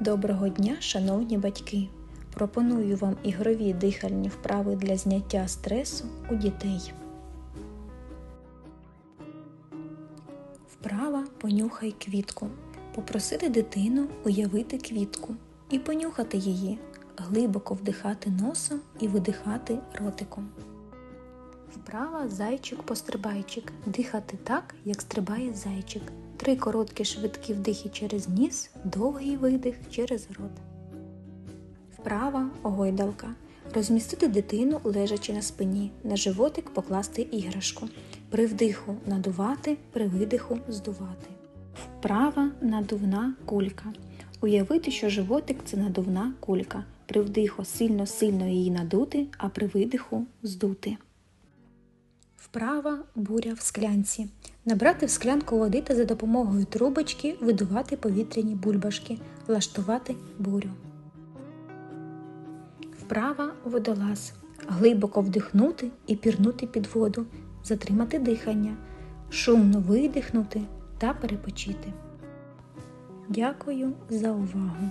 Доброго дня, шановні батьки! Пропоную вам ігрові дихальні вправи для зняття стресу у дітей. Вправа понюхай квітку. Попросити дитину уявити квітку і понюхати її, глибоко вдихати носом і видихати ротиком. Вправа зайчик-пострибайчик. Дихати так, як стрибає зайчик. Три короткі швидкі вдихи через ніс, довгий видих через рот. Вправа гойдалка. Розмістити дитину лежачи на спині. На животик покласти іграшку. При вдиху надувати, при видиху здувати. Вправа надувна кулька. Уявити, що животик це надувна кулька. При вдиху сильно-сильно її надути, а при видиху здути. Вправа буря в склянці. Набрати в склянку води та за допомогою трубочки видувати повітряні бульбашки, влаштувати бурю. Вправа водолаз. Глибоко вдихнути і пірнути під воду, затримати дихання, шумно видихнути та перепочити. Дякую за увагу!